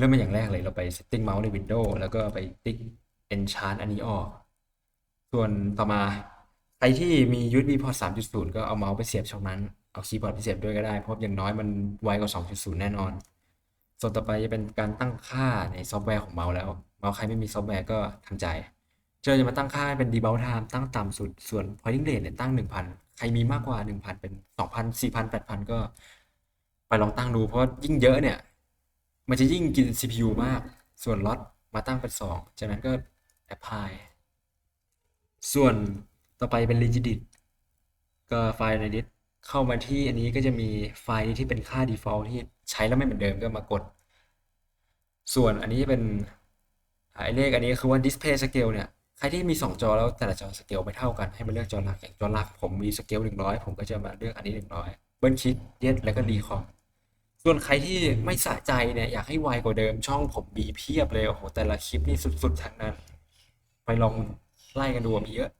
เริ่มมาอย่างแรกเลยเราไป setting mouse ใน Windows แล้วก็ไปติ๊ก enchant อันนี้ออก ส่วนต่อมาใครที่มี USB port 3.0 ก็เอาเมาส์ไปเสียบช่องนั้น เอาคีย์บอร์ดไปเสียบด้วยก็ได้ เพราะอย่างน้อยมันไวกว่า 2.0 แน่นอน ส่วนต่อไปจะเป็นการตั้งค่าในซอฟต์แวร์ของเมาส์แล้ว เมาส์ใครไม่มีซอฟต์แวร์ก็ทำใจ เจอจะมาตั้งค่าเป็น debug time ตั้งต่ำสุด ส่วน pointing rate เนี่ยตั้ง 1,000 ใครมีมากกว่า 1,000 เป็น 2,000 4,000 8,000 ก็ไปลองตั้งดู เพราะยิ่งเยอะเนี่ย มันจะยิ่งกิน CPU มาก ส่วนล็อตมาตั้งเป็น 2 จากนั้นก็ apply ส่วนต่อไปเป็น rigidit ก็ไฟล์ในดิสเข้ามาที่อันนี้ก็จะมีไฟล์ที่เป็นค่า default ที่ใช้แล้วไม่เหมือนเดิมก็มากด ส่วนอันนี้เป็นไอเลขอันนี้คือว่า display scale เนี่ยใครที่มี 2 จอแล้วแต่ละจอสเกลไม่เท่ากันให้มาเลือกจอหลักอย่างจอหลักผมมีสเกล100 ผมก็จะมาเลือกอันนี้ 100 เบิ้ลคลิกเย็ดแล้วก็ดีคอม ส่วนใครที่ไม่สะใจเนี่ยอยากให้ไวกว่าเดิมช่องผมมีเพียบเลยโอ้โหแต่ละคลิปนี่สุดๆทั้งนั้น ไปลองไล่กันดูมีเยอะ